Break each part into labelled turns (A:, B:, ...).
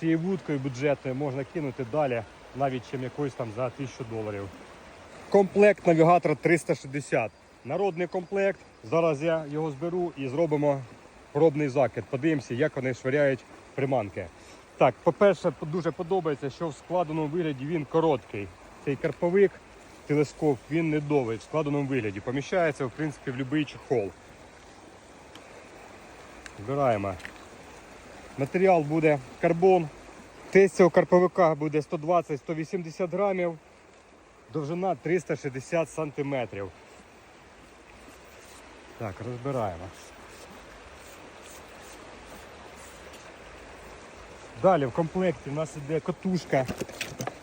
A: цією вудкою бюджетною можна кинути далі, навіть чим якось там за 1000 доларів. Комплект навігатора 360. Народний комплект. Зараз я його зберу і зробимо пробний закид. Подивимося, як вони швиряють приманки. Так, по-перше, дуже подобається, що в складеному вигляді він короткий. Цей карповик, телескоп, він не довгий в складеному вигляді. Поміщається, в принципі, в будь-який чехол. Збираємо. Матеріал буде карбон. Тест цього карповика буде 120-180 грамів. Довжина 360 сантиметрів. Так, розбираємо. Далі в комплекті у нас йде катушка.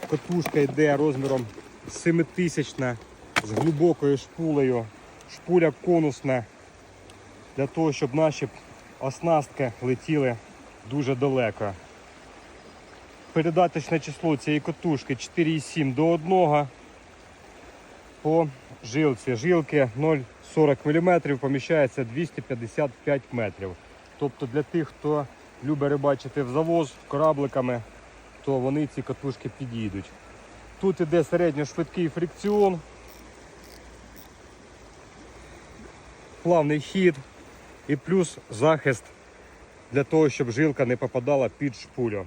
A: Катушка йде розміром 7000 з глибокою шпулею. Шпуля конусна для того, щоб наші оснастки летіли дуже далеко. Передаточне число цієї катушки 4,7 до 1 по жилці. Жилки 0,40 мм поміщається 255 метрів. Тобто для тих, хто любить рибачити в завоз корабликами, то вони ці катушки підійдуть. Тут іде середньошвидкий фрикціон, плавний хід і плюс захист для того, щоб жилка не попадала під шпулю.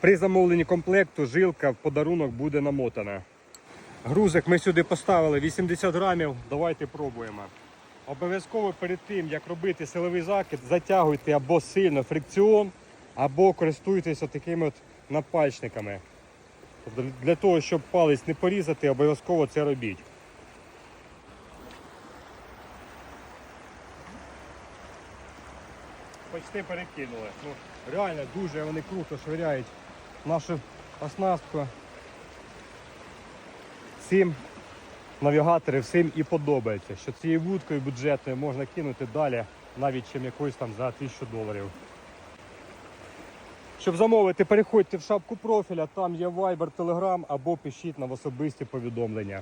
A: При замовленні комплекту жилка в подарунок буде намотана. Грузик ми сюди поставили 80 грамів. Давайте пробуємо. Обов'язково перед тим, як робити силовий закид, затягуйте або сильно фрикціон, або користуйтесь такими от напальчниками. Для того, щоб палець не порізати, обов'язково це робіть. Почти перекинули. Ну, реально дуже вони круто швиряють нашу оснастку. Всім навігатори всім і подобається, що цією вудкою бюджетною можна кинути далі, навіть чим якось там за 1000 доларів. Щоб замовити, переходьте в шапку профіля, там є Viber, Telegram або пишіть нам особисті повідомлення.